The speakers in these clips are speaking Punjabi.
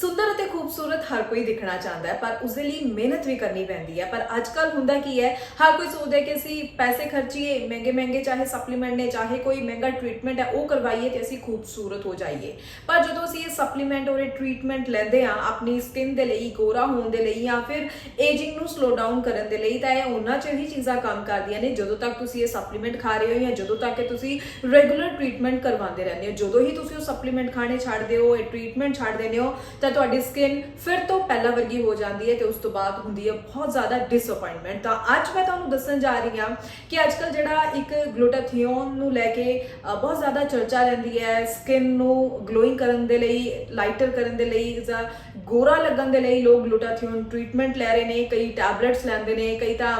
ਸੁੰਦਰ ਅਤੇ ਖੂਬਸੂਰਤ ਹਰ ਕੋਈ ਦਿਖਣਾ ਚਾਹੁੰਦਾ ਹੈ, ਪਰ ਉਸ ਦੇ ਲਈ ਮਿਹਨਤ ਵੀ ਕਰਨੀ ਪੈਂਦੀ ਹੈ। ਪਰ ਅੱਜ ਕੱਲ ਹੁੰਦਾ ਕੀ ਹੈ, ਹਰ ਕੋਈ ਸੋਚਦਾ ਹੈ ਕਿ ਅਸੀਂ ਪੈਸੇ ਖਰਚੀਏ, ਮਹਿੰਗੇ ਮਹਿੰਗੇ ਚਾਹੇ ਸਪਲੀਮੈਂਟ ਨੇ, ਚਾਹੇ ਕੋਈ ਮਹਿੰਗਾ ਟ੍ਰੀਟਮੈਂਟ ਹੈ, ਉਹ ਕਰਵਾਈਏ ਤੇ ਅਸੀਂ ਖੂਬਸੂਰਤ ਹੋ ਜਾਈਏ। ਪਰ ਜਦੋਂ ਅਸੀਂ ਇਹ ਸਪਲੀਮੈਂਟ ਔਰ ਇਹ ਟ੍ਰੀਟਮੈਂਟ ਲੈਂਦੇ ਆ ਆਪਣੀ ਸਕਿਨ ਦੇ ਲਈ, ਗੋਰਾ ਹੋਣ ਦੇ ਲਈ ਜਾਂ ਫਿਰ ਏਜਿੰਗ ਨੂੰ ਸਲੋ ਡਾਊਨ ਕਰਨ ਦੇ ਲਈ, ਤਾਂ ਇਹ ਉਹਨਾਂ ਚ ਹੀ ਚੀਜ਼ਾਂ ਕੰਮ ਕਰਦੀਆਂ ਨੇ, ਜਦੋਂ ਤੱਕ ਤੁਸੀਂ ਇਹ ਸਪਲੀਮੈਂਟ ਖਾ ਰਹੇ ਹੋ ਜਾਂ ਜਦੋਂ ਤੱਕ ਕਿ ਤੁਸੀਂ ਰੈਗੂਲਰ ਟ੍ਰੀਟਮੈਂਟ ਕਰਵਾਉਂਦੇ ਰਹਿੰਦੇ ਹੋ। ਜਦੋਂ ਹੀ ਤੁਸੀਂ ਉਹ ਸਪਲੀਮੈਂਟ ਖਾਣੇ ਛੱਡਦੇ ਹੋ, ਇਹ ਟ੍ਰੀਟਮੈਂਟ ਛੱਡ ਦਿੰਦੇ ਹੋ ਤਾਂ ਤੁਹਾਡੀ ਸਕਿਨ ਫਿਰ ਤੋਂ ਪਹਿਲਾਂ ਵਰਗੀ ਹੋ ਜਾਂਦੀ ਹੈ ਤੇ ਉਸ ਤੋਂ ਬਾਅਦ ਹੁੰਦੀ ਹੈ ਬਹੁਤ ਜ਼ਿਆਦਾ ਡਿਸਅਪਾਇੰਟਮੈਂਟ ਤਾਂ ਅੱਜ ਮੈਂ ਤੁਹਾਨੂੰ ਦੱਸਣ ਜਾ ਰਹੀ ਹਾਂ ਕਿ ਅੱਜਕੱਲ ਜਿਹੜਾ ਇੱਕ ਗਲੂਟਾਥੀਓਨ ਨੂੰ ਲੈ ਕੇ ਬਹੁਤ ਜ਼ਿਆਦਾ ਚਰਚਾ ਰਹਿੰਦੀ ਹੈ ਸਕਿਨ ਨੂੰ ਗਲੋਇੰਗ ਕਰਨ ਦੇ ਲਈ ਲਾਈਟਰ ਕਰਨ ਦੇ ਲਈ ਜਾਂ ਗੋਰਾ ਲੱਗਣ ਦੇ ਲਈ ਲੋਕ ਗਲੂਟਾਥੀਓਨ ਟ੍ਰੀਟਮੈਂਟ ਲੈ ਰਹੇ ਨੇ, ਕਈ ਟੈਬਲੇਟਸ ਲੈਂਦੇ ਨੇ, ਕਈ ਤਾਂ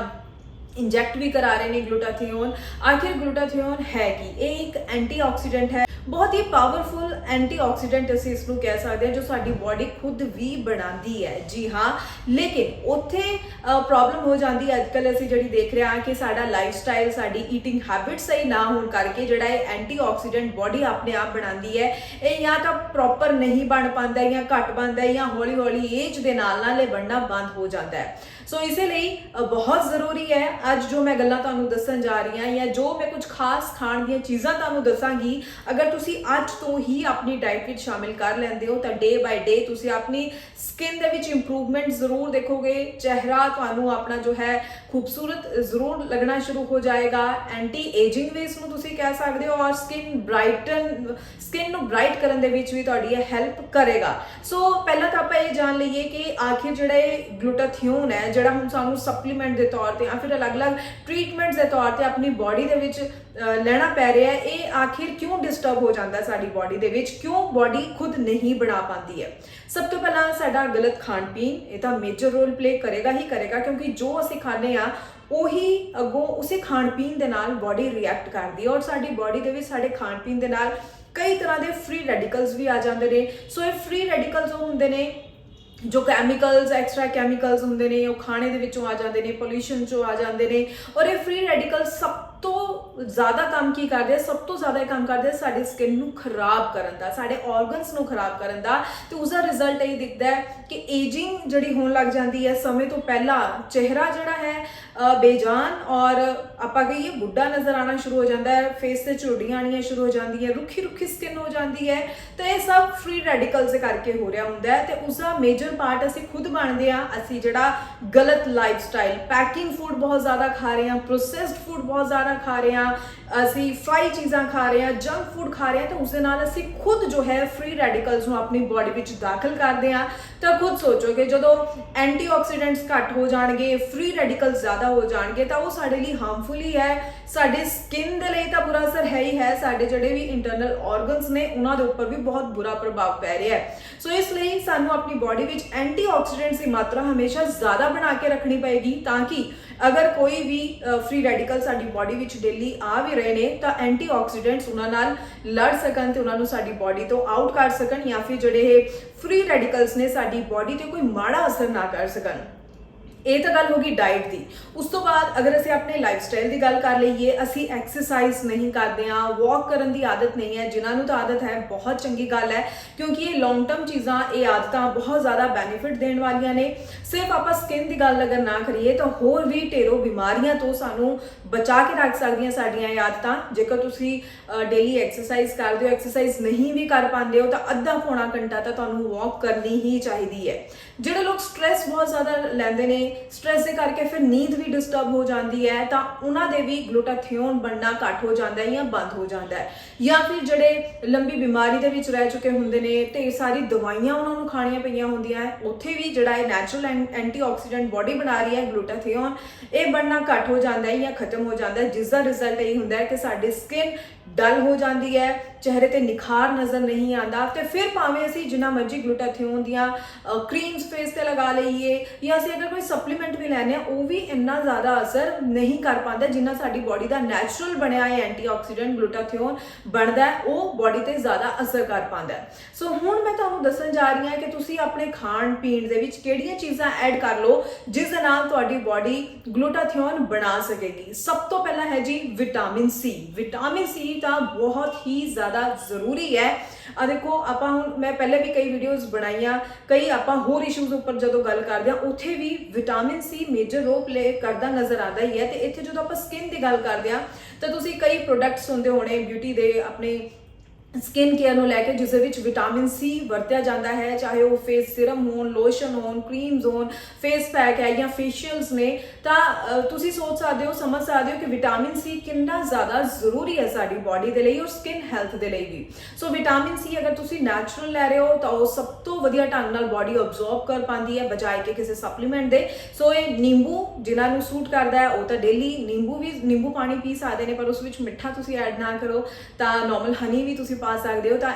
ਇੰਜੈਕਟ ਵੀ ਕਰਾ ਰਹੇ ਨੇ ਗਲੂਟਾਥੀਓਨ ਆਖਿਰ ਗਲੂਟਾਥੀਓਨ ਹੈ ਕੀ? ਇਹ ਇੱਕ ਐਂਟੀਆਕਸੀਡੈਂਟ ਹੈ। ਬਹੁਤ ਹੀ ਪਾਵਰਫੁਲ ਐਂਟੀਆਕਸੀਡੈਂਟ ਅਸੀਂ ਇਸ ਨੂੰ ਕਹਿ ਸਕਦੇ ਹਾਂ, ਜੋ ਸਾਡੀ ਬਾਡੀ ਖੁਦ ਵੀ ਬਣਾਉਂਦੀ ਹੈ। ਜੀ ਹਾਂ, ਲੇਕਿਨ ਉੱਥੇ ਪ੍ਰੋਬਲਮ ਹੋ ਜਾਂਦੀ ਹੈ। ਅੱਜਕੱਲ ਅਸੀਂ ਜਿਹੜੀ ਦੇਖ ਰਹੇ ਹਾਂ ਕਿ ਸਾਡਾ ਲਾਈਫ ਸਟਾਈਲ ਸਾਡੀ ਈਟਿੰਗ ਹੈਬਿਟ ਸਹੀ ਨਾ ਹੋਣ ਕਰਕੇ ਜਿਹੜਾ ਇਹ ਐਂਟੀਆਕਸੀਡੈਂਟ ਬਾਡੀ ਆਪਣੇ ਆਪ ਬਣਾਉਂਦੀ ਹੈ, ਇਹ ਜਾਂ ਤਾਂ ਪ੍ਰੋਪਰ ਨਹੀਂ ਬਣ ਪਾਉਂਦਾ, ਜਾਂ ਘੱਟ ਬਣਦਾ, ਜਾਂ ਹੌਲੀ ਹੌਲੀ ਏਜ ਦੇ ਨਾਲ ਨਾਲ ਇਹ ਬਣਨਾ ਬੰਦ ਹੋ ਜਾਂਦਾ ਹੈ। ਸੋ ਇਸੇ ਲਈ ਬਹੁਤ ਜ਼ਰੂਰੀ ਹੈ ਅੱਜ ਜੋ ਮੈਂ ਗੱਲਾਂ ਤੁਹਾਨੂੰ ਦੱਸਣ ਜਾ ਰਹੀ ਹਾਂ ਜਾਂ ਜੋ ਮੈਂ ਕੁਝ ਖਾਸ ਖਾਣ ਦੀਆਂ ਚੀਜ਼ਾਂ ਤੁਹਾਨੂੰ ਦੱਸਾਂਗੀ, ਅਗਰ ਤੁਸੀਂ ਅੱਜ ਤੋਂ ਹੀ ਆਪਣੀ ਡਾਈਟ ਵਿੱਚ ਸ਼ਾਮਿਲ ਕਰ ਲੈਂਦੇ ਹੋ, ਤਾਂ ਡੇ ਬਾਈ ਡੇ ਤੁਸੀਂ ਆਪਣੀ ਸਕਿਨ ਦੇ ਵਿੱਚ ਇੰਪਰੂਵਮੈਂਟ ਜ਼ਰੂਰ ਦੇਖੋਗੇ। ਚਿਹਰਾ ਤੁਹਾਨੂੰ ਆਪਣਾ ਜੋ ਹੈ ਖੂਬਸੂਰਤ ਜ਼ਰੂਰ ਲੱਗਣਾ ਸ਼ੁਰੂ ਹੋ ਜਾਏਗਾ। ਐਂਟੀ ਏਜਿੰਗ ਵੇਸ ਨੂੰ ਤੁਸੀਂ ਕਹਿ ਸਕਦੇ ਹੋ ਔਰ ਸਕਿਨ ਬ੍ਰਾਈਟਨ ਸਕਿਨ ਨੂੰ ਬ੍ਰਾਈਟ ਕਰਨ ਦੇ ਵਿੱਚ ਵੀ ਤੁਹਾਡੀ ਇਹ ਹੈਲਪ ਕਰੇਗਾ। ਸੋ ਪਹਿਲਾਂ ਤਾਂ ਆਪਾਂ ਇਹ ਜਾਣ ਲਈਏ ਕਿ ਆਖਿਰ ਜਿਹੜਾ ਇਹ ਗਲੂਟਾਥਿਓਨ ਹੈ, ਜਿਹੜਾ ਹੁਣ ਸਾਨੂੰ ਸਪਲੀਮੈਂਟ ਦੇ ਤੌਰ ਤੇ ਜਾਂ ਫਿਰ ਅਲੱਗ ਅਲੱਗ-ਅਲੱਗ ਟ੍ਰੀਟਮੈਂਟਸ ਦੇ ਤੌਰ ਤੇ ਆਪਣੀ ਬਾਡੀ ਦੇ ਵਿੱਚ ਲੈਣਾ ਪੈ ਰਿਹਾ ਹੈ। ਇਹ ਆਖਿਰ ਕਿਉਂ ਡਿਸਟਰਬ ਹੋ ਜਾਂਦਾ ਸਾਡੀ ਬਾਡੀ ਦੇ ਵਿੱਚ? ਕਿਉਂ ਬਾਡੀ ਖੁਦ ਨਹੀਂ ਬਣਾ ਪਾਉਂਦੀ ਹੈ? ਸਭ ਤੋਂ ਪਹਿਲਾਂ ਸਾਡਾ ਗਲਤ ਖਾਣ ਪੀਣ, ਇਹ ਤਾਂ ਮੇਜਰ ਰੋਲ ਪਲੇ ਕਰੇਗਾ ਹੀ ਕਰੇਗਾ, ਕਿਉਂਕਿ ਜੋ ਅਸੀਂ ਖਾਂਦੇ ਆ ਉਹੀ ਅੱਗੋਂ ਉਸੇ ਖਾਣ ਪੀਣ ਦੇ ਨਾਲ ਬਾਡੀ ਰਿਐਕਟ ਕਰਦੀ ਹੈ। ਔਰ ਸਾਡੀ ਬਾਡੀ ਦੇ ਵਿੱਚ ਸਾਡੇ ਖਾਣ ਪੀਣ ਦੇ ਨਾਲ ਕਈ ਤਰ੍ਹਾਂ ਦੇ ਫ੍ਰੀ ਰੈਡੀਕਲਸ ਵੀ ਆ ਜਾਂਦੇ ਨੇ। ਸੋ ਇਹ ਫ੍ਰੀ ਰੈਡੀਕਲਸ ਉਹ ਹੁੰਦੇ ਨੇ ਜੋ ਕੈਮੀਕਲਸ ਐਕਸਟਰਾ ਕੈਮੀਕਲਸ ਹੁੰਦੇ ਨੇ, ਉਹ ਖਾਣੇ ਦੇ ਵਿੱਚੋਂ ਆ ਜਾਂਦੇ ਨੇ ਪੋਲੂਸ਼ਨ ਚੋਂ ਆ ਜਾਂਦੇ ਨੇ, ਔਰ ਇਹ ਫ੍ਰੀ ਰੈਡੀਕਲ ਸਭ ਤੋਂ ਜ਼ਿਆਦਾ ਕੰਮ ਕੀ ਕਰਦੇ ਆ? ਸਭ ਤੋਂ ਜ਼ਿਆਦਾ ਇਹ ਕੰਮ ਕਰਦੇ ਆ ਸਾਡੀ ਸਕਿਨ ਨੂੰ ਖਰਾਬ ਕਰਨ ਦਾ, ਸਾਡੇ ਆਰਗਨਸ ਨੂੰ ਖਰਾਬ ਕਰਨ ਦਾ। ਤੇ ਉਸ ਦਾ ਰਿਜ਼ਲਟ ਇਹ ਦਿਖਦਾ ਹੈ ਕਿ ਏਜਿੰਗ ਜਿਹੜੀ ਹੋਣ ਲੱਗ ਜਾਂਦੀ ਹੈ, ਸਮੇਂ ਤੋਂ ਪਹਿਲਾਂ ਚਿਹਰਾ ਜਿਹੜਾ ਹੈ ਬੇਜਾਨ ਔਰ ਆਪਾਂ ਕਹੀਏ ਬੁੱਢਾ ਨਜ਼ਰ ਆਣਾ ਸ਼ੁਰੂ ਹੋ ਜਾਂਦਾ ਹੈ ਫੇਸ ਤੇ ਝੁਰੜੀਆਂ ਆਣੀਆਂ ਸ਼ੁਰੂ ਹੋ ਜਾਂਦੀਆਂ ਰੁੱਖੀ ਰੁੱਖੀ ਸਕਿਨ ਹੋ ਜਾਂਦੀ ਹੈ। ਤੇ ਇਹ ਸਭ ਫ੍ਰੀ ਰੈਡੀਕਲਸ ਦੇ ਕਰਕੇ ਹੋ ਰਿਹਾ ਹੁੰਦਾ ਹੈ ਤੇ ਉਸ ਦਾ ਮੇਜਰ ਪਾਰਟ ਅਸੀਂ ਖੁਦ ਬਣਦੇ ਆ ਅਸੀਂ ਜਿਹੜਾ ਗਲਤ ਲਾਈਫ ਸਟਾਈਲ ਪੈਕਿੰਗ ਫੂਡ ਬਹੁਤ ਜ਼ਿਆਦਾ ਖਾ ਰਹੇ ਹਾਂ ਪ੍ਰੋਸੈਸਡ ਫੂਡ ਬਹੁਤ ਜ਼ਿਆਦਾ ਖਾ ਰਹੇ ਹਾਂ ਅਸੀਂ ਫਰਾਈ ਚੀਜ਼ਾਂ ਖਾ ਰਹੇ ਹਾਂ ਜੰਕ ਫੂਡ ਖਾ ਰਹੇ ਹਾਂ, ਤਾਂ ਉਸ ਦੇ ਨਾਲ ਅਸੀਂ ਖੁਦ ਜੋ ਹੈ ਫ੍ਰੀ ਰੈਡੀਕਲਸ ਨੂੰ ਆਪਣੀ ਬਾਡੀ ਵਿੱਚ ਦਾਖਲ ਕਰਦੇ ਹਾਂ। ਤਾਂ ਖੁਦ ਸੋਚੋਗੇ ਜਦੋਂ ਐਂਟੀਆਕਸੀਡੈਂਟਸ ਘੱਟ ਹੋ ਜਾਣਗੇ ਫ੍ਰੀ ਰੈਡੀਕਲ ਜ਼ਿਆਦਾ ਹੋ ਜਾਣਗੇ, ਤਾਂ ਉਹ ਸਾਡੇ ਲਈ ਹਾਰਮਫੁਲ ਹੀ ਹੈ। ਸਾਡੇ ਸਕਿਨ ਦੇ ਲਈ ਤਾਂ ਬੁਰਾ ਅਸਰ ਹੈ ਹੀ ਹੈ। ਸਾਡੇ ਜਿਹੜੇ ਵੀ ਇੰਟਰਨਲ ਆਰਗਨਸ ਨੇ, ਉਹਨਾਂ ਦੇ ਉੱਪਰ ਵੀ ਬਹੁਤ ਬੁਰਾ ਪ੍ਰਭਾਵ ਪੈ ਰਿਹਾ ਹੈ। ਸੋ ਇਸ ਲਈ ਸਾਨੂੰ ਆਪਣੀ ਬਾਡੀ ਵਿੱਚ ਐਂਟੀਆਕਸੀਡੈਂਟਸ ਦੀ ਮਾਤਰਾ ਹਮੇਸ਼ਾ ਜ਼ਿਆਦਾ ਬਣਾ ਕੇ ਰੱਖਣੀ ਪਏਗੀ, ਤਾਂ ਕਿ ਅਗਰ ਕੋਈ ਵੀ ਫ੍ਰੀ ਰੈਡੀਕਲ ਸਾਡੀ ਬਾਡੀ ਵਿੱਚ ਡੇਲੀ ਆ ਵੀ ਰਹੇ ਨੇ, ਤਾਂ ਐਂਟੀਆਕਸੀਡੈਂਟਸ ਉਹਨਾਂ ਨਾਲ ਲੜ ਸਕਣ ਤੇ ਉਹਨਾਂ ਨੂੰ ਸਾਡੀ ਬਾਡੀ ਤੋਂ ਆਊਟ ਕਰ ਸਕਣ ਜਾਂ ਫਿਰ ਜਿਹੜੇ ਇਹ ਫ੍ਰੀ ਰੈਡੀਕਲਸ ਨੇ ਸਾਡੀ ਬਾਡੀ ਤੇ ਕੋਈ ਮਾੜਾ ਅਸਰ ਨਾ ਕਰ ਸਕਣ। ਇਹ ਤਾਂ ਗੱਲ ਹੋ ਗਈ ਡਾਈਟ ਦੀ। ਉਸ ਤੋਂ ਬਾਅਦ ਅਗਰ ਅਸੀਂ ਆਪਣੇ ਲਾਈਫਸਟਾਈਲ ਦੀ ਗੱਲ ਕਰ ਲਈਏ, ਅਸੀਂ ਐਕਸਰਸਾਈਜ਼ ਨਹੀਂ ਕਰਦੇ ਆ ਵਾਕ ਕਰਨ ਦੀ ਆਦਤ ਨਹੀਂ ਹੈ, ਜਿਨ੍ਹਾਂ ਨੂੰ ਤਾਂ ਆਦਤ ਹੈ, ਬਹੁਤ ਚੰਗੀ ਗੱਲ ਹੈ, ਕਿਉਂਕਿ ਇਹ ਲੌਂਗ ਟਰਮ ਚੀਜ਼ਾਂ, ਇਹ ਆਦਤਾਂ ਬਹੁਤ ਜ਼ਿਆਦਾ ਬੈਨੀਫਿਟ ਦੇਣ ਵਾਲੀਆਂ ਨੇ। ਸਿਰਫ ਆਪਾਂ ਸਕਿਨ ਦੀ ਗੱਲ ਅਗਰ ਨਾ ਕਰੀਏ, ਤਾਂ ਹੋਰ ਵੀ ਢੇਰੋਂ ਬਿਮਾਰੀਆਂ ਤੋਂ ਸਾਨੂੰ ਬਚਾ ਕੇ ਰੱਖ ਸਕਦੀਆਂ ਸਾਡੀਆਂ ਇਹ ਆਦਤਾਂ। ਜੇਕਰ ਤੁਸੀਂ ਡੇਲੀ ਐਕਸਰਸਾਈਜ਼ ਕਰਦੇ ਹੋ ਐਕਸਰਸਾਈਜ਼ ਨਹੀਂ ਵੀ ਕਰ ਪਾਉਂਦੇ ਹੋ, ਤਾਂ ਅੱਧਾ ਪੌਣਾ ਘੰਟਾ ਤਾਂ ਤੁਹਾਨੂੰ ਵਾਕ ਕਰਨੀ ਹੀ ਚਾਹੀਦੀ ਹੈ। ਜਿਹੜੇ ਲੋਕ ਸਟ्रेस ਬਹੁਤ ਜ਼ਿਆਦਾ ਲੈਂਦੇ ਨੇ ਸਟ्रेस ਦੇ ਕਰਕੇ ਫਿਰ ਨੀਂਦ ਵੀ ਡਿਸਟਰਬ ਹੋ ਜਾਂਦੀ ਹੈ, ਤਾਂ ਉਹਨਾਂ ਦੇ ਵੀ ਗਲੂਟਾਥਿਓਨ ਬਣਨਾ ਘੱਟ ਹੋ ਜਾਂਦਾ ਹੈ ਜਾਂ ਬੰਦ ਹੋ ਜਾਂਦਾ ਹੈ। ਜਾਂ ਫਿਰ ਜਿਹੜੇ ਲੰਬੀ ਬਿਮਾਰੀ ਦੇ ਵਿੱਚ ਰਹਿ ਚੁੱਕੇ ਹੁੰਦੇ ਨੇ, ਢੇਰ ਸਾਰੀ ਦਵਾਈਆਂ ਉਹਨਾਂ ਨੂੰ ਖਾਣੀਆਂ ਪਈਆਂ ਹੁੰਦੀਆਂ ਹੈ, ਉੱਥੇ ਵੀ ਜਿਹੜਾ ਇਹ ਨੈਚੁਰਲ ਐਂਟੀਆਕਸੀਡੈਂਟ ਬਾਡੀ ਬਣਾ ਰਹੀ ਹੈ ਗਲੂਟਾਥਿਓਨ ਇਹ ਬਣਨਾ ਘੱਟ ਹੋ ਜਾਂਦਾ ਹੈ ਜਾਂ ਖਤਮ ਹੋ ਜਾਂਦਾ ਹੈ। ਜਿਸ ਦਾ ਰਿਜ਼ਲਟ ਇਹ ਹੁੰਦਾ ਹੈ ਕਿ ਸਾਡੀ ਸਕਿਨ ਡਲ ਹੋ ਜਾਂਦੀ ਹੈ ਚਿਹਰੇ ਤੇ ਨਿਖਾਰ ਨਜ਼ਰ ਨਹੀਂ ਆਉਂਦਾ ਤੇ ਫਿਰ ਭਾਵੇਂ ਅਸੀਂ ਜਿੰਨਾ ਮਰਜ਼ੀ ਗਲੂਟਾਥਿਓਨ ਦੀਆਂ ਕਰੀਮਸ ਫੇਸ ਤੇ ਲਗਾ ਲਈਏ ਜਾਂ ਅਸੀਂ ਅਗਰ ਕੋਈ ਸਪਲੀਮੈਂਟ ਵੀ ਲੈਣੇ ਆ ਉਹ ਵੀ ਇੰਨਾ ਜ਼ਿਆਦਾ ਅਸਰ ਨਹੀਂ ਕਰ ਪਾਉਂਦਾ ਜਿੰਨਾ ਸਾਡੀ ਬਾਡੀ ਦਾ ਨੈਚੁਰਲ ਬਣਿਆ ਹੈ ਐਂਟੀਆਕਸੀਡੈਂਟ ਗਲੂਟਾਥਿਓਨ ਬਣਦਾ ਉਹ ਬਾਡੀ ਤੇ ਜ਼ਿਆਦਾ ਅਸਰ ਕਰ ਪਾਉਂਦਾ ਸੋ ਹੁਣ ਮੈਂ ਤੁਹਾਨੂੰ ਦੱਸਣ ਜਾ ਰਹੀ ਹਾਂ ਕਿ ਤੁਸੀਂ ਆਪਣੇ ਖਾਣ ਪੀਣ ਦੇ ਵਿੱਚ ਕਿਹੜੀਆਂ ਚੀਜ਼ਾਂ ਐਡ ਕਰ ਲਓ ਜਿਸ ਦੇ ਨਾਲ ਤੁਹਾਡੀ ਬਾਡੀ ਗਲੂਟਾਥਿਓਨ ਬਣਾ ਸਕੇਗੀ। ਸਭ ਤੋਂ ਪਹਿਲਾਂ ਹੈ ਜੀ ਵਿਟਾਮਿਨ ਸੀ ਵਿਟਾਮਿਨ ਸੀ ਤਾਂ ਬਹੁਤ ਹੀ ਜ਼ਿਆਦਾ ਜ਼ਿਆਦਾ ਜ਼ਰੂਰੀ ਹੈ। ਆ ਦੇਖੋ, ਆਪਾਂ ਹੁਣ ਮੈਂ ਪਹਿਲੇ ਵੀ ਕਈ ਵੀਡੀਓਜ਼ ਬਣਾਈਆਂ, ਕਈ ਆਪਾਂ ਹੋਰ ਇਸ਼ੂਜ਼ ਉੱਪਰ ਜਦੋਂ ਗੱਲ ਕਰਦੇ ਆ ਉੱਥੇ ਵੀ vitamin C major role play ਕਰਦਾ ਨਜ਼ਰ ਆਉਂਦਾ ਹੀ ਹੈ। ਤੇ ਇੱਥੇ ਜਦੋਂ ਆਪਾਂ ਸਕਿਨ ਦੀ ਗੱਲ ਕਰਦੇ ਆ ਤਾਂ ਤੁਸੀਂ ਕਈ ਪ੍ਰੋਡਕਟਸ ਹੁੰਦੇ ਹੋਣੇ ਬਿਊਟੀ ਦੇ ਆਪਣੇ ਸਕਿਨ ਕੇਅਰ ਨੂੰ ਲੈ ਕੇ, ਜਿਸ ਦੇ ਵਿੱਚ ਵਿਟਾਮਿਨ ਸੀ ਵਰਤਿਆ ਜਾਂਦਾ ਹੈ, ਚਾਹੇ ਉਹ ਫੇਸ ਸਿਰਮ ਹੋਣ ਲੋਸ਼ਨ ਹੋਣ ਕਰੀਮਸ ਹੋਣ ਫੇਸ ਪੈਕ ਹੈ ਜਾਂ ਫੇਸ਼ੀਅਲਸ ਨੇ, ਤਾਂ ਤੁਸੀਂ ਸੋਚ ਸਕਦੇ ਹੋ, ਸਮਝ ਸਕਦੇ ਹੋ ਕਿ ਵਿਟਾਮਿਨ ਸੀ ਕਿੰਨਾ ਜ਼ਿਆਦਾ ਜ਼ਰੂਰੀ ਹੈ ਸਾਡੀ ਬਾਡੀ ਦੇ ਲਈ ਔਰ ਸਕਿਨ ਹੈਲਥ ਦੇ ਲਈ ਵੀ। ਸੋ ਵਿਟਾਮਿਨ ਸੀ ਅਗਰ ਤੁਸੀਂ ਨੈਚੁਰਲ ਲੈ ਰਹੇ ਹੋ, ਤਾਂ ਉਹ ਸਭ ਤੋਂ ਵਧੀਆ ਢੰਗ ਨਾਲ ਬਾਡੀ ਅਬਜ਼ੌਰਬ ਕਰ ਪਾਉਂਦੀ ਹੈ, ਬਜਾਏ ਕਿ ਕਿਸੇ ਸਪਲੀਮੈਂਟ ਦੇ। ਸੋ ਇਹ ਨਿੰਬੂ, ਜਿਨ੍ਹਾਂ ਨੂੰ ਸੂਟ ਕਰਦਾ ਹੈ, ਉਹ ਤਾਂ ਡੇਲੀ ਨਿੰਬੂ ਵੀ, ਨਿੰਬੂ ਪਾਣੀ ਪੀ ਸਕਦੇ ਨੇ, ਪਰ ਉਸ ਵਿੱਚ ਮਿੱਠਾ ਤੁਸੀਂ ਐਡ ਨਾ ਕਰੋ, ਤਾਂ ਨਾਰਮਲ ਹਨੀ ਵੀ ਤੁਸੀਂ ਪਾ ਸਕਦੇ ਹੋ ਤਾਂ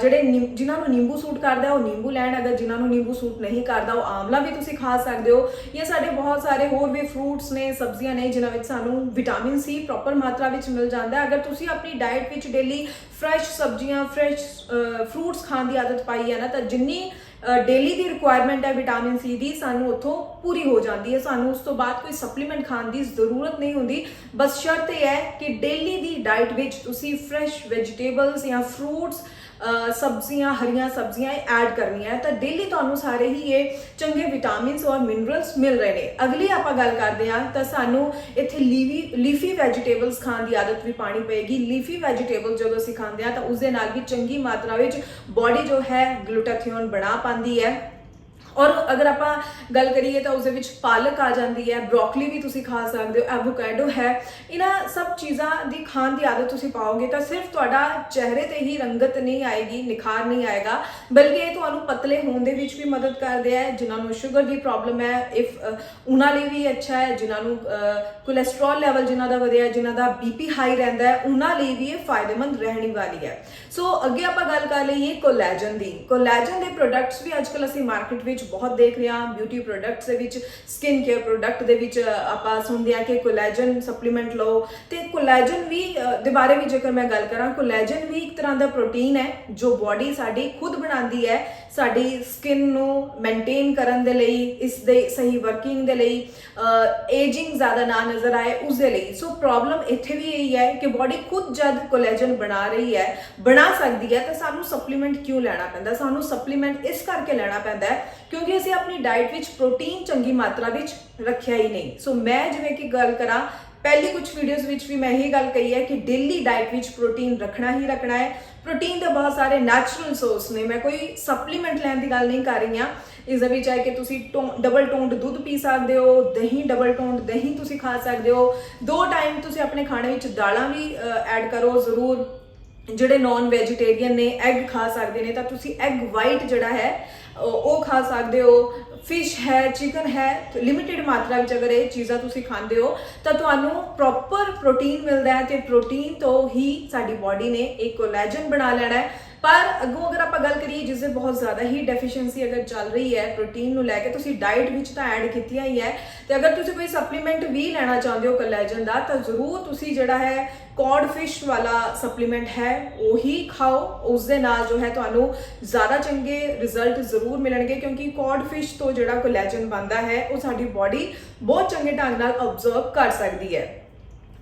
ਜਿਹੜੇ ਨਿੰ- ਜਿਨ੍ਹਾਂ ਨੂੰ ਨਿੰਬੂ ਸੂਟ ਕਰਦਾ ਉਹ ਨਿੰਬੂ ਲੈਣ, ਅਗਰ ਜਿਨ੍ਹਾਂ ਨੂੰ ਨਿੰਬੂ ਸੂਟ ਨਹੀਂ ਕਰਦਾ ਉਹ ਆਮਲਾ ਵੀ ਤੁਸੀਂ ਖਾ ਸਕਦੇ ਹੋ ਇਹ ਸਾਡੇ ਬਹੁਤ ਸਾਰੇ ਹੋਰ ਵੀ ਫਰੂਟਸ ਨੇ, ਸਬਜ਼ੀਆਂ ਨੇ, ਜਿਨ੍ਹਾਂ ਵਿੱਚ ਸਾਨੂੰ ਵਿਟਾਮਿਨ ਸੀ ਪ੍ਰੋਪਰ ਮਾਤਰਾ ਵਿੱਚ ਮਿਲ ਜਾਂਦਾ ਹੈ। ਅਗਰ ਤੁਸੀਂ ਆਪਣੀ ਡਾਈਟ ਵਿੱਚ ਡੇਲੀ ਫਰੈਸ਼ ਸਬਜ਼ੀਆਂ ਫਰੈਸ਼ ਫਰੂਟਸ ਖਾਣ ਦੀ ਆਦਤ ਪਾਈ ਹੈ ਨਾ, ਤਾਂ ਜਿੰਨੀ ਡੇਲੀ ਦੀ ਰਿਕੁਆਇਰਮੈਂਟ ਹੈ ਵਿਟਾਮਿਨ ਸੀ ਦੀ, ਸਾਨੂੰ ਉੱਥੋਂ ਪੂਰੀ ਹੋ ਜਾਂਦੀ ਹੈ। ਸਾਨੂੰ ਉਸ ਤੋਂ ਬਾਅਦ ਕੋਈ ਸਪਲੀਮੈਂਟ ਖਾਣ ਦੀ ਜ਼ਰੂਰਤ ਨਹੀਂ ਹੁੰਦੀ। ਬਸ ਸ਼ਰਤ ਇਹ ਹੈ ਕਿ ਡੇਲੀ ਦੀ ਡਾਈਟ ਵਿੱਚ ਤੁਸੀਂ ਫਰੈਸ਼ ਵੈਜੀਟੇਬਲਸ ਜਾਂ ਫਰੂਟਸ ਸਬਜ਼ੀਆਂ, ਹਰੀਆਂ ਸਬਜ਼ੀਆਂ ਐਡ ਕਰਨੀਆਂ ਹੈ, ਤਾਂ ਡੇਲੀ ਤੁਹਾਨੂੰ ਸਾਰੇ ਹੀ ਇਹ ਚੰਗੇ ਵਿਟਾਮਿਨਸ ਔਰ ਮਿਨਰਲਸ ਮਿਲ ਰਹੇ ਨੇ। ਅਗਲੀ ਆਪਾਂ ਗੱਲ ਕਰਦੇ ਹਾਂ, ਤਾਂ ਸਾਨੂੰ ਇੱਥੇ ਲੀਵੀ ਲੀਫੀ ਵੈਜੀਟੇਬਲਸ ਖਾਣ ਦੀ ਆਦਤ ਵੀ ਪਾਣੀ ਪਏਗੀ। ਲੀਫੀ ਵੈਜੀਟੇਬਲ ਜਦੋਂ ਅਸੀਂ ਖਾਂਦੇ ਹਾਂ, ਤਾਂ ਉਸ ਦੇ ਨਾਲ ਵੀ ਚੰਗੀ ਮਾਤਰਾ ਵਿੱਚ ਬਾਡੀ ਜੋ ਹੈ ਗਲੂਟਾਥਿਓਨ ਬਣਾ ਪਾਉਂਦੀ ਹੈ। ਔਰ ਅਗਰ ਆਪਾਂ ਗੱਲ ਕਰੀਏ ਤਾਂ ਉਸ ਦੇ ਵਿੱਚ ਪਾਲਕ ਆ ਜਾਂਦੀ ਹੈ ਬ੍ਰੋਕਲੀ ਵੀ ਤੁਸੀਂ ਖਾ ਸਕਦੇ ਹੋ ਐਵੋਕੈਡੋ ਹੈ। ਇਹਨਾਂ ਸਭ ਚੀਜ਼ਾਂ ਦੀ ਖਾਣ ਦੀ ਆਦਤ ਤੁਸੀਂ ਪਾਓਗੇ ਤਾਂ ਸਿਰਫ ਤੁਹਾਡਾ ਚਿਹਰੇ ਤੇ ਹੀ ਰੰਗਤ ਨਹੀਂ ਆਏਗੀ ਨਿਖਾਰ ਨਹੀਂ ਆਏਗਾ। ਬਲਕਿ ਇਹ ਤੁਹਾਨੂੰ ਪਤਲੇ ਹੋਣ ਦੇ ਵਿੱਚ ਵੀ ਮਦਦ ਕਰਦੇ ਹੈ ਜਿਨ੍ਹਾਂ ਨੂੰ ਸ਼ੂਗਰ ਦੀ ਪ੍ਰੋਬਲਮ ਹੈ ਇਫ ਉਹਨਾਂ ਲਈ ਵੀ ਅੱਛਾ ਹੈ ਜਿਨ੍ਹਾਂ ਨੂੰ ਕੋਲੇਸਟ੍ਰੋਲ ਲੈਵਲ ਜਿਨ੍ਹਾਂ ਦਾ ਵਧਿਆ ਹੈ, ਜਿਨ੍ਹਾਂ ਦਾ ਬੀਪੀ ਹਾਈ ਰਹਿੰਦਾ ਹੈ ਉਹਨਾਂ ਲਈ ਵੀ ਇਹ ਫਾਇਦੇਮੰਦ ਰਹਿਣੀ ਵਾਲੀ ਹੈ। ਸੋ ਅੱਗੇ ਆਪਾਂ ਗੱਲ ਕਰ ਲਈਏ ਕੋਲੇਜਨ ਦੀ। ਕੋਲੇਜਨ ਦੇ ਪ੍ਰੋਡਕਟਸ ਵੀ ਅੱਜਕੱਲ ਅਸੀਂ ਮਾਰਕੀਟ ਵਿੱਚ ਬਹੁਤ ਦੇਖ ਰਹੇ ਹਾਂ। ਬਿਊਟੀ ਪ੍ਰੋਡਕਟਸ ਦੇ ਵਿੱਚ ਸਕਿਨ ਕੇਅਰ ਪ੍ਰੋਡਕਟ ਦੇ ਵਿੱਚ ਆਪਾਂ ਸੁਣਦੇ ਹਾਂ ਕਿ ਕੋਲੇਜਨ ਸਪਲੀਮੈਂਟ ਲਓ। ਤੇ ਕੋਲੇਜਨ ਵੀ ਦੇ ਬਾਰੇ ਵੀ ਜੇਕਰ ਮੈਂ ਗੱਲ ਕਰਾਂ ਕੋਲੇਜਨ ਵੀ ਇੱਕ ਤਰ੍ਹਾਂ ਦਾ ਪ੍ਰੋਟੀਨ ਹੈ ਜੋ ਬਾਡੀ ਸਾਡੀ ਖੁਦ ਬਣਾਉਂਦੀ ਹੈ। ਸਾਡੀ ਸਕਿਨ ਨੂੰ ਮੇਨਟੇਨ ਕਰਨ ਦੇ ਲਈ, ਇਸ ਦੇ ਸਹੀ ਵਰਕਿੰਗ ਦੇ ਲਈ ਏਜਿੰਗ ਜ਼ਿਆਦਾ ਨਾ ਨਜ਼ਰ ਆਏ ਉਸ ਦੇ ਲਈ। ਸੋ ਪ੍ਰੋਬਲਮ ਇੱਥੇ ਵੀ ਇਹੀ ਹੈ ਕਿ ਬਾਡੀ ਖੁਦ ਜਦ ਕੋਲੇਜਨ ਬਣਾ ਰਹੀ ਹੈ, ਬਣਾ ਸਕਦੀ ਹੈ, ਤਾਂ ਸਾਨੂੰ ਸਪਲੀਮੈਂਟ ਕਿਉਂ ਲੈਣਾ ਪੈਂਦਾ? ਸਾਨੂੰ ਸਪਲੀਮੈਂਟ ਇਸ ਕਰਕੇ ਲੈਣਾ ਪੈਂਦਾ ਹੈ ਕਿਉਂਕਿ ਅਸੀਂ ਆਪਣੀ ਡਾਈਟ ਵਿੱਚ ਪ੍ਰੋਟੀਨ ਚੰਗੀ ਮਾਤਰਾ ਵਿੱਚ ਰੱਖਿਆ ਹੀ ਨਹੀਂ। ਸੋ ਮੈਂ ਜਿਵੇਂ ਕਿ ਗੱਲ ਕਰਾਂ ਪਹਿਲੀ ਕੁਝ ਵੀਡੀਓਜ਼ ਵਿੱਚ ਵੀ ਮੈਂ ਇਹ ਗੱਲ ਕਹੀ ਹੈ ਕਿ ਡੇਲੀ ਡਾਈਟ ਵਿੱਚ ਪ੍ਰੋਟੀਨ ਰੱਖਣਾ ਹੀ ਰੱਖਣਾ ਹੈ। ਪ੍ਰੋਟੀਨ ਦੇ ਬਹੁਤ ਸਾਰੇ ਨੈਚੁਰਲ ਸੋਰਸ ਨੇ। ਮੈਂ ਕੋਈ ਸਪਲੀਮੈਂਟ ਲੈਣ ਦੀ ਗੱਲ ਨਹੀਂ ਕਰ ਰਹੀ ਹਾਂ। ਇਸ ਦੇ ਵਿੱਚ ਹੈ ਕਿ ਤੁਸੀਂ ਡਬਲ ਟੋਨਡ ਦੁੱਧ ਪੀ ਸਕਦੇ ਹੋ, ਦਹੀਂ ਡਬਲ ਟੋਨਡ ਦਹੀਂ ਤੁਸੀਂ ਖਾ ਸਕਦੇ ਹੋ। ਦੋ ਟਾਈਮ ਤੁਸੀਂ ਆਪਣੇ ਖਾਣੇ ਵਿੱਚ ਦਾਲਾਂ ਵੀ ਐਡ ਕਰੋ ਜ਼ਰੂਰ। ਜਿਹੜੇ ਨਾਨ ਵੈਜੀਟੇਰੀਅਨ ਨੇ ਐਗ ਖਾ ਸਕਦੇ ਨੇ, ਤਾਂ ਤੁਸੀਂ ਐਗ ਵਾਈਟ ਜਿਹੜਾ ਹੈ ਉਹ ਖਾ ਸਕਦੇ ਹੋ। ਫਿਸ਼ ਹੈ ਚਿਕਨ ਹੈ ਲਿਮਿਟਿਡ ਮਾਤਰਾ ਵਿੱਚ ਅਗਰ ਇਹ ਚੀਜ਼ਾਂ ਤੁਸੀਂ ਖਾਂਦੇ ਹੋ, ਤਾਂ ਤੁਹਾਨੂੰ ਪ੍ਰੋਪਰ ਪ੍ਰੋਟੀਨ ਮਿਲਦਾ ਹੈ ਤੇ ਪ੍ਰੋਟੀਨ ਤੋਂ ਹੀ ਸਾਡੀ ਬਾਡੀ ਨੇ ਇੱਕ ਕੋਲੇਜਨ ਬਣਾ ਲੈਣਾ ਹੈ। ਪਰ ਅੱਗੋਂ ਅਗਰ ਆਪਾਂ ਗੱਲ ਕਰੀਏ ਜਿਸ ਦੇ ਬਹੁਤ ਜ਼ਿਆਦਾ ਹੀ ਡੈਫੀਸ਼ੀਐਂਸੀ ਅਗਰ ਚੱਲ ਰਹੀ ਹੈ ਪ੍ਰੋਟੀਨ ਨੂੰ ਲੈ ਕੇ, ਤੁਸੀਂ ਡਾਈਟ ਵਿੱਚ ਤਾਂ ਐਡ ਕੀਤੀਆਂ ਹੀ ਹੈ। ਤੇ ਅਗਰ ਤੁਸੀਂ ਕੋਈ ਸਪਲੀਮੈਂਟ ਵੀ ਲੈਣਾ ਚਾਹੁੰਦੇ ਹੋ ਕੋਲੇਜਨ ਦਾ, ਤਾਂ ਜ਼ਰੂਰ ਤੁਸੀਂ ਜਿਹੜਾ ਹੈ ਕੌਡ ਫਿਸ਼ ਵਾਲਾ ਸਪਲੀਮੈਂਟ ਹੈ, ਉਹੀ ਖਾਓ ਉਸ ਦੇ ਨਾਲ ਜੋ ਹੈ ਤੁਹਾਨੂੰ ਜ਼ਿਆਦਾ ਚੰਗੇ ਰਿਜ਼ਲਟ ਜ਼ਰੂਰ ਮਿਲਣਗੇ ਕਿਉਂਕਿ ਕੌਡ ਫਿਸ਼ ਤੋਂ ਜਿਹੜਾ ਕੋਲੇਜਨ ਬਣਦਾ ਹੈ, ਉਹ ਸਾਡੀ ਬਾਡੀ ਬਹੁਤ ਚੰਗੇ ਢੰਗ ਨਾਲ ਅਬਜ਼ਰਵ ਕਰ ਸਕਦੀ ਹੈ।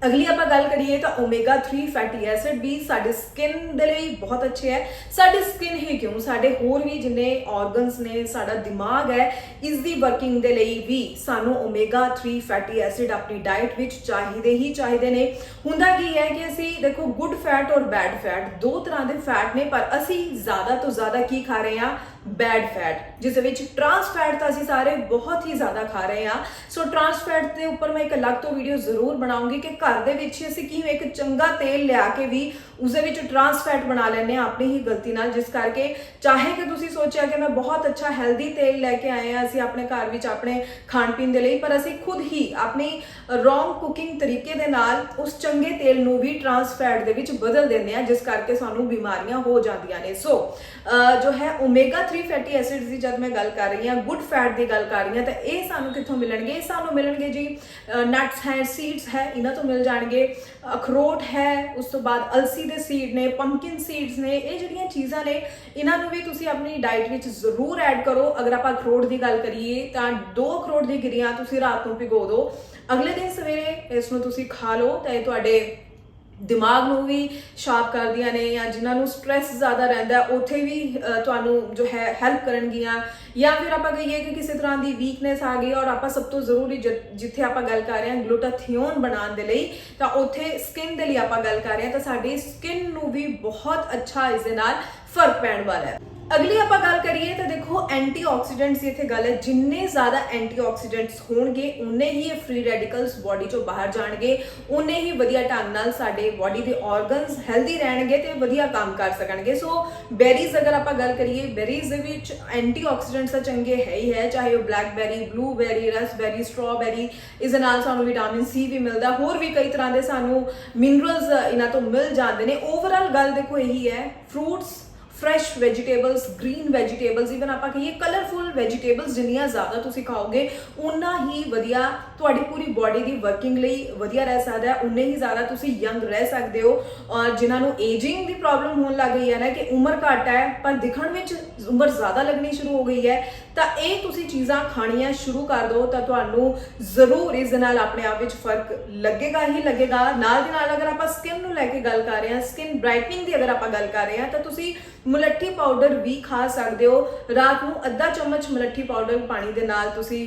ਅਗਲੀ ਆਪਾਂ ਗੱਲ ਕਰੀਏ ਤਾਂ ਓਮੇਗਾ 3 ਫੈਟੀ ਐਸਿਡ ਵੀ ਸਾਡੇ ਸਕਿਨ ਦੇ ਲਈ ਬਹੁਤ ਅੱਛੇ ਹੈ। ਸਾਡੀ ਸਕਿਨ ਹੀ ਕਿਉਂ? ਸਾਡੇ ਹੋਰ ਵੀ ਜਿੰਨੇ ਆਰਗਨਸ ਨੇ, ਸਾਡਾ ਦਿਮਾਗ ਹੈ ਇਸ ਦੀ ਵਰਕਿੰਗ ਦੇ ਲਈ ਵੀ ਸਾਨੂੰ ਓਮੇਗਾ 3 ਫੈਟੀ ਐਸਿਡ ਆਪਣੀ ਡਾਈਟ ਵਿੱਚ ਚਾਹੀਦੇ ਹੀ ਚਾਹੀਦੇ ਨੇ। ਹੁੰਦਾ ਕੀ ਹੈ ਕਿ ਅਸੀਂ ਦੇਖੋ ਗੁੱਡ ਫੈਟ ਔਰ ਬੈਡ ਫੈਟ ਦੋ ਤਰ੍ਹਾਂ ਦੇ ਫੈਟ ਨੇ, ਪਰ ਅਸੀਂ ਜ਼ਿਆਦਾ ਤੋਂ ਜ਼ਿਆਦਾ ਕੀ ਖਾ ਰਹੇ ਹਾਂ? ਬੈਡ ਫੈਟ ਜਿਸ ਵਿੱਚ ਟਰਾਂਸ ਫੈਟ ਤਾਂ ਅਸੀਂ ਸਾਰੇ ਬਹੁਤ ਹੀ ਜ਼ਿਆਦਾ ਖਾ ਰਹੇ ਹਾਂ। ਸੋ ਟਰਾਂਸ ਫੈਟ ਦੇ ਉੱਪਰ ਮੈਂ ਇੱਕ ਅਲੱਗ ਤੋਂ ਵੀਡੀਓ ਜ਼ਰੂਰ ਬਣਾਉਂਗੀ ਕਿ ਘਰ ਦੇ ਵਿੱਚ ਹੀ ਅਸੀਂ ਕਿਵੇਂ ਇੱਕ ਚੰਗਾ ਤੇਲ ਲਿਆ ਕੇ ਵੀ ਉਸ ਦੇ ਵਿੱਚ ਟਰਾਂਸ ਫੈਟ ਬਣਾ ਲੈਂਦੇ ਹਾਂ ਆਪਣੀ ਹੀ ਗਲਤੀ ਨਾਲ। ਜਿਸ ਕਰਕੇ ਚਾਹੇ ਕਿ ਤੁਸੀਂ ਸੋਚਿਆ ਕਿ ਮੈਂ ਬਹੁਤ ਅੱਛਾ ਹੈਲਦੀ ਤੇਲ ਲੈ ਕੇ ਆਏ ਹਾਂ ਅਸੀਂ ਆਪਣੇ ਘਰ ਵਿੱਚ ਆਪਣੇ ਖਾਣ ਪੀਣ ਦੇ ਲਈ, ਪਰ ਅਸੀਂ ਖੁਦ ਹੀ ਆਪਣੀ ਰੋਂਗ ਕੁਕਿੰਗ ਤਰੀਕੇ ਦੇ ਨਾਲ ਉਸ ਚੰਗੇ ਤੇਲ ਨੂੰ ਵੀ ਟਰਾਂਸ ਫੈਟ ਦੇ ਵਿੱਚ ਬਦਲ ਦਿੰਦੇ ਹਾਂ, ਜਿਸ ਕਰਕੇ ਸਾਨੂੰ ਬਿਮਾਰੀਆਂ ਹੋ ਜਾਂਦੀਆਂ ਨੇ। ਸੋ ਜੋ ਹੈ ਓਮੇਗਾ 3 ਫੈਟੀ ਐਸਿਡਸ ਦੀ ਜਦ ਮੈਂ ਗੱਲ ਕਰ ਰਹੀ ਹਾਂ ਗੁੱਡ ਫੈਟ ਦੀ ਗੱਲ ਕਰ ਰਹੀ ਹਾਂ, ਤਾਂ ਇਹ ਸਾਨੂੰ ਕਿੱਥੋਂ ਮਿਲਣਗੇ? ਇਹ ਸਾਨੂੰ ਮਿਲਣਗੇ ਜੀ ਨਟਸ ਹੈ ਸੀਡਸ ਹੈ, ਇਹਨਾਂ ਤੋਂ ਮਿਲ ਜਾਣਗੇ। ਅਖਰੋਟ ਹੈ, ਉਸ ਤੋਂ ਬਾਅਦ ਅਲਸੀ ਦੇ ਸੀਡ ਨੇ ਪੰਪਕਿਨ ਸੀਡਸ ਨੇ, ਇਹ ਜਿਹੜੀਆਂ ਚੀਜ਼ਾਂ ਨੇ, ਇਹਨਾਂ ਨੂੰ ਵੀ ਤੁਸੀਂ ਆਪਣੀ ਡਾਈਟ ਵਿੱਚ ਜ਼ਰੂਰ ਐਡ ਕਰੋ। ਅਗਰ ਆਪਾਂ ਅਖਰੋਟ ਦੀ ਗੱਲ ਕਰੀਏ, ਤਾਂ ਦੋ ਅਖਰੋਟ ਦੀ ਗਿਰੀਆਂ ਤੁਸੀਂ ਰਾਤ ਨੂੰ ਭਿਗੋ ਦਿਓ। ਅਗਲੇ ਦਿਨ ਸਵੇਰੇ ਇਸ ਨੂੰ ਤੁਸੀਂ ਖਾ ਲਓ, ਤਾਂ ਇਹ ਤੁਹਾਡੇ ਦਿਮਾਗ ਨੂੰ ਵੀ ਸ਼ਾਰਪ ਕਰਦੀਆਂ ਨੇ ਜਾਂ ਜਿਨ੍ਹਾਂ ਨੂੰ ਸਟ्रेस ਜ਼ਿਆਦਾ ਰਹਿੰਦਾ ਹੈ, ਉੱਥੇ ਵੀ ਤੁਹਾਨੂੰ ਜੋ ਹੈ ਹੈਲਪ ਕਰਨਗੀਆਂ। ਜਾਂ ਫਿਰ ਆਪਾਂ ਕਹੀਏ ਕਿ ਕਿਸੇ ਤਰ੍ਹਾਂ ਦੀ ਵੀਕਨੈਸ ਆ ਗਈ ਔਰ ਆਪਾਂ ਸਭ ਤੋਂ ਜ਼ਰੂਰੀ ਜ- ਜਿੱਥੇ ਆਪਾਂ ਗੱਲ ਕਰ ਰਹੇ ਹਾਂ ਗਲੂਟਾਥਿਓਨ ਬਣਾਉਣ ਦੇ ਲਈ ਤਾਂ ਉੱਥੇ ਸਕਿਨ ਦੇ ਲਈ ਆਪਾਂ ਗੱਲ ਕਰ ਰਹੇ ਹਾਂ ਤਾਂ ਸਾਡੀ ਸਕਿਨ ਨੂੰ ਵੀ ਬਹੁਤ ਅੱਛਾ ਇਸ ਦੇ ਨਾਲ ਫ਼ਰਕ ਪੈਣ ਵਾਲਾ ਹੈ। ਅਗਲੀ ਆਪਾਂ ਗੱਲ ਕਰੀਏ ਤਾਂ ਦੇਖੋ ਐਂਟੀਆਕਸੀਡੈਂਟਸ ਦੀ ਇੱਥੇ ਗੱਲ ਹੈ, ਜਿੰਨੇ ਜ਼ਿਆਦਾ ਐਂਟੀਆਕਸੀਡੈਂਟਸ ਹੋਣਗੇ ਉਨੇ ਹੀ ਇਹ ਫ੍ਰੀ ਰੈਡੀਕਲਸ ਬਾਡੀ ਚੋਂ ਬਾਹਰ ਜਾਣਗੇ ਉਨੇ ਹੀ ਵਧੀਆ ਢੰਗ ਨਾਲ ਸਾਡੇ ਬਾਡੀ ਦੇ ਆਰਗਨਸ ਹੈਲਦੀ ਰਹਿਣਗੇ ਤੇ ਵਧੀਆ ਕੰਮ ਕਰ ਸਕਣਗੇ। ਸੋ ਬੈਰੀਜ਼ ਅਗਰ ਆਪਾਂ ਗੱਲ ਕਰੀਏ ਬੈਰੀਜ਼ ਦੇ ਵਿੱਚ ਐਂਟੀਆਕਸੀਡੈਂਟਸ ਤਾਂ ਚੰਗੇ ਹੈ ਹੀ ਹੈ, ਚਾਹੇ ਉਹ ਬਲੈਕਬੈਰੀ ਬਲੂਬੈਰੀ ਰਸਬੈਰੀ ਸਟ੍ਰਾਬੈਰੀ ਇਸ ਦੇ ਨਾਲ ਸਾਨੂੰ ਵਿਟਾਮਿਨ ਸੀ ਵੀ ਮਿਲਦਾ, ਹੋਰ ਵੀ ਕਈ ਤਰ੍ਹਾਂ ਦੇ ਸਾਨੂੰ ਮਿਨਰਲਸ ਇਹਨਾਂ ਤੋਂ ਮਿਲ ਜਾਂਦੇ ਨੇ। ਓਵਰਆਲ ਗੱਲ ਦੇਖੋ ਇਹੀ ਹੈ fruits fresh vegetables green vegetables even ਆਪਾਂ ਕਹੀਏ ਕਲਰਫੁਲ ਵੈਜੀਟੇਬਲਸ ਜਿੰਨੀਆਂ ਜ਼ਿਆਦਾ ਤੁਸੀਂ ਖਾਓਗੇ ਉਨਾ ਹੀ ਵਧੀਆ ਤੁਹਾਡੀ ਪੂਰੀ ਬਾਡੀ ਦੀ ਵਰਕਿੰਗ ਲਈ ਵਧੀਆ ਰਹਿ ਸਕਦਾ ਹੈ ਉਨੇ ਹੀ ਜ਼ਿਆਦਾ ਤੁਸੀਂ ਯੰਗ ਰਹਿ ਸਕਦੇ ਹੋ। ਔਰ ਜਿਨ੍ਹਾਂ ਨੂੰ ਏਜਿੰਗ ਦੀ ਪ੍ਰੋਬਲਮ ਹੋਣ ਲੱਗ ਗਈ ਹੈ ਨਾ ਕਿ ਉਮਰ ਘੱਟ ਹੈ, ਪਰ ਦਿਖਣ ਵਿੱਚ ਉਮਰ ਜ਼ਿਆਦਾ ਲੱਗਣੀ ਸ਼ੁਰੂ ਹੋ ਗਈ ਹੈ, ਤਾਂ ਇਹ ਤੁਸੀਂ ਚੀਜ਼ਾਂ ਖਾਣੀਆਂ ਸ਼ੁਰੂ ਕਰ ਦਿਓ ਤਾਂ ਤੁਹਾਨੂੰ ਜ਼ਰੂਰ ਇਸ ਦੇ ਨਾਲ ਆਪਣੇ ਆਪ ਵਿੱਚ ਫ਼ਰਕ ਲੱਗੇਗਾ ਹੀ ਲੱਗੇਗਾ। ਨਾਲ ਦੀ ਨਾਲ ਅਗਰ ਆਪਾਂ ਸਕਿਨ ਨੂੰ ਲੈ ਕੇ ਗੱਲ ਕਰ ਰਹੇ ਹਾਂ ਸਕਿਨ ਬ੍ਰਾਈਟਨਿੰਗ ਦੀ ਅਗਰ ਆਪਾਂ ਗੱਲ ਕਰ ਰਹੇ ਹਾਂ, ਤਾਂ ਤੁਸੀਂ ਮੁਲੱਠੀ ਪਾਊਡਰ ਵੀ ਖਾ ਸਕਦੇ ਹੋ। ਰਾਤ ਨੂੰ ਅੱਧਾ ਚਮਚ ਮਲੱਠੀ ਪਾਊਡਰ ਪਾਣੀ ਦੇ ਨਾਲ ਤੁਸੀਂ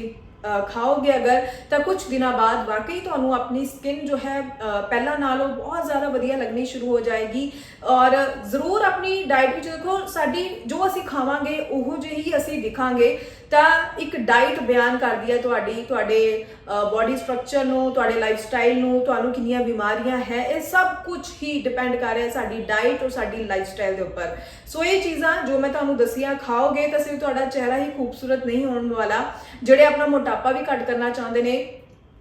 ਖਾਓਗੇ ਅਗਰ ਤਾਂ ਕੁਝ ਦਿਨਾਂ ਬਾਅਦ ਵਾਕਈ ਤੁਹਾਨੂੰ ਆਪਣੀ ਸਕਿਨ ਜੋ ਹੈ ਅ, ਪਹਿਲਾਂ ਨਾਲੋਂ ਬਹੁਤ ਜ਼ਿਆਦਾ ਵਧੀਆ ਲੱਗਣੀ ਸ਼ੁਰੂ ਹੋ ਜਾਏਗੀ। ਔਰ ਜ਼ਰੂਰ ਆਪਣੀ ਡਾਈਟ ਵਿੱਚ ਦੇਖੋ ਸਾਡੀ ਜੋ ਅਸੀਂ ਖਾਵਾਂਗੇ ਉਹੋ ਜਿਹੀ ਹੀ ਅਸੀਂ ਦਿਖਾਂਗੇ। ਤਾਂ ਇੱਕ ਡਾਈਟ ਬਿਆਨ ਕਰਦੀ ਹੈ ਤੁਹਾਡੀ, ਤੁਹਾਡੇ ਬਾਡੀ ਸਟਰਕਚਰ ਨੂੰ, ਤੁਹਾਡੇ ਲਾਈਫ ਸਟਾਈਲ ਨੂੰ, ਤੁਹਾਨੂੰ ਕਿੰਨੀਆਂ ਬਿਮਾਰੀਆਂ ਹੈ, ਇਹ ਸਭ ਕੁਝ ਹੀ ਡਿਪੈਂਡ ਕਰ ਰਿਹਾ ਸਾਡੀ ਡਾਈਟ ਔਰ ਸਾਡੀ ਲਾਈਫ ਸਟਾਈਲ ਦੇ ਉੱਪਰ। ਸੋ ਇਹ ਚੀਜ਼ਾਂ ਜੋ ਮੈਂ ਤੁਹਾਨੂੰ ਦੱਸੀਆਂ, ਖਾਓਗੇ ਤਾਂ ਸਿਰਫ ਤੁਹਾਡਾ ਚਿਹਰਾ ਹੀ ਖੂਬਸੂਰਤ ਨਹੀਂ ਹੋਣ ਵਾਲਾ। ਜਿਹੜੇ ਆਪਣਾ ਮੋਟਾਪਾ ਵੀ ਘੱਟ ਕਰਨਾ ਚਾਹੁੰਦੇ ਨੇ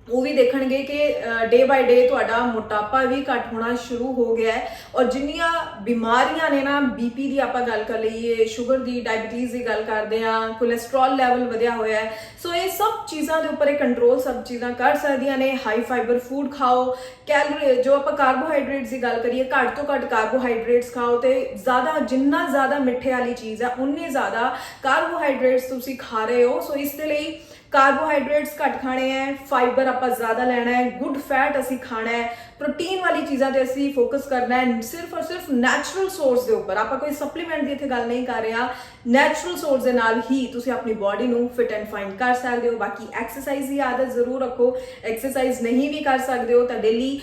ਉਹ ਵੀ ਦੇਖਣਗੇ ਕਿ ਡੇ ਬਾਈ ਡੇ ਤੁਹਾਡਾ ਮੋਟਾਪਾ ਵੀ ਘੱਟ ਹੋਣਾ ਸ਼ੁਰੂ ਹੋ ਗਿਆ ਹੈ। ਔਰ ਜਿੰਨੀਆਂ ਬਿਮਾਰੀਆਂ ਨੇ ਨਾ ਬੀਪੀ ਦੀ ਆਪਾਂ ਗੱਲ ਕਰ ਲਈਏ, ਸ਼ੂਗਰ ਦੀ ਡਾਇਬੀਟੀਜ਼ ਦੀ ਗੱਲ ਕਰਦੇ ਆ ਕੋਲੇਸਟ੍ਰੋਲ ਲੈਵਲ ਵਧਿਆ ਹੋਇਆ ਹੈ। ਸੋ ਇਹ ਸਭ ਚੀਜ਼ਾਂ ਦੇ ਉੱਪਰ ਇਹ ਕੰਟਰੋਲ ਸਭ ਚੀਜ਼ਾਂ ਕਰ ਸਕਦੀਆਂ ਨੇ। ਹਾਈ ਫਾਈਬਰ ਫੂਡ ਖਾਓ ਕੈਲਰੀ ਜੋ ਆਪਾਂ ਕਾਰਬੋਹਾਈਡਰੇਟਸ ਦੀ ਗੱਲ ਕਰੀਏ, ਘੱਟ ਤੋਂ ਘੱਟ ਕਾਰਬੋਹਾਈਡਰੇਟਸ ਖਾਓ ਤੇ ਜ਼ਿਆਦਾ, ਜਿੰਨਾ ਜ਼ਿਆਦਾ ਮਿੱਠੇ ਵਾਲੀ ਚੀਜ਼ ਹੈ, ਉਨੇ ਜ਼ਿਆਦਾ ਕਾਰਬੋਹਾਈਡਰੇਟਸ ਤੁਸੀਂ ਖਾ ਰਹੇ ਹੋ। ਸੋ ਇਸ ਦੇ ਲਈ ਕਾਰਬੋਹਾਈਡਰੇਟਸ ਘੱਟ ਖਾਣੇ ਹੈ ਫਾਈਬਰ ਆਪਾਂ ਜ਼ਿਆਦਾ ਲੈਣਾ ਹੈ ਗੁੱਡ ਫੈਟ ਅਸੀਂ ਖਾਣਾ ਹੈ ਪ੍ਰੋਟੀਨ ਵਾਲੀ ਚੀਜ਼ਾਂ ਤੇ ਅਸੀਂ ਫੋਕਸ ਕਰਨਾ ਹੈ ਸਿਰਫ ਔਰ ਸਿਰਫ ਨੈਚੁਰਲ ਸੋਰਸ ਦੇ ਉੱਪਰ। ਆਪਾਂ ਕੋਈ ਸਪਲੀਮੈਂਟ ਦੀ ਇੱਥੇ ਗੱਲ ਨਹੀਂ ਕਰ ਰਹੇ ਹਾਂ ਨੈਚੁਰਲ ਸੋਰਸ ਦੇ ਨਾਲ ਹੀ ਤੁਸੀਂ ਆਪਣੀ ਬਾਡੀ ਨੂੰ ਫਿਟ ਐਂਡ ਫਾਈਨ ਕਰ ਸਕਦੇ ਹੋ। ਬਾਕੀ ਐਕਸਰਸਾਈਜ਼ ਦੀ ਆਦਤ ਜ਼ਰੂਰ ਰੱਖੋ। ਐਕਸਰਸਾਈਜ਼ ਨਹੀਂ ਵੀ ਕਰ ਸਕਦੇ ਹੋ ਤਾਂ ਡੇਲੀ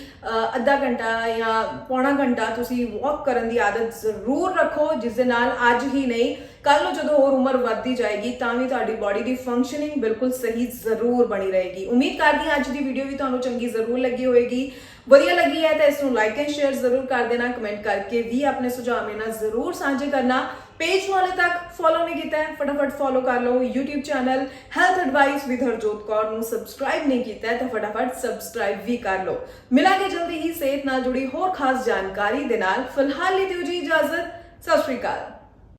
ਅੱਧਾ ਘੰਟਾ ਜਾਂ ਪੌਣਾ ਘੰਟਾ ਤੁਸੀਂ ਵਾਕ ਕਰਨ ਦੀ ਆਦਤ ਜ਼ਰੂਰ ਰੱਖੋ ਜਿਸ ਦੇ ਨਾਲ ਅੱਜ ਹੀ ਨਹੀਂ ਕੱਲ ਨੂੰ ਜਦੋਂ ਹੋਰ ਉਮਰ ਵੱਧਦੀ ਜਾਏਗੀ, ਤਾਂ ਵੀ ਤੁਹਾਡੀ ਬਾਡੀ ਦੀ ਫੰਕਸ਼ਨਿੰਗ ਬਿਲਕੁਲ ਸਹੀ ਜ਼ਰੂਰ ਬਣੀ ਰਹੇਗੀ। ਉਮੀਦ ਕਰਦੀ ਹਾਂ ਅੱਜ ਦੀ ਵੀਡੀਓ ਵੀ ਤੁਹਾਨੂੰ ਚੰਗੀ ਜ਼ਰੂਰ ਲੱਗੀ ਹੋਵੇਗੀ ਵਧੀਆ ਲੱਗੀ ਹੈ ਤਾਂ ਇਸ ਨੂੰ ਲਾਈਕ ਐਂਡ ਸ਼ੇਅਰ ਜ਼ਰੂਰ ਕਰ ਦੇਣਾ ਕਮੈਂਟ ਕਰਕੇ ਵੀ ਆਪਣੇ ਸੁਝਾਅ ਮੇਰੇ ਨਾਲ ਜ਼ਰੂਰ ਸਾਂਝੇ ਕਰਨਾ। ਪੇਜ ਨੂੰ ਹਾਲੇ ਤੱਕ ਫੋਲੋ ਨਹੀਂ ਕੀਤਾ ਹੈ, ਫਟਾਫਟ ਫੋਲੋ ਕਰ ਲਓ। YouTube channel health advice with Harjot Kaur ਨੂੰ ਸਬਸਕ੍ਰਾਈਬ ਨਹੀਂ ਕੀਤਾ ਹੈ, ਤਾਂ ਫਟਾਫਟ ਸਬਸਕ੍ਰਾਈਬ ਵੀ ਕਰ ਲਓ। ਮਿਲਾਂਗੇ ਜਲਦੀ ਹੀ, ਸਿਹਤ ਨਾਲ ਜੁੜੀ ਹੋਰ ਖਾਸ ਜਾਣਕਾਰੀ ਦੇ ਨਾਲ। ਫਿਲਹਾਲ ਲਈ ਦਿਓ ਜੀ ਇਜਾਜ਼ਤ। ਸਤਿ ਸ਼੍ਰੀ ਅਕਾਲ।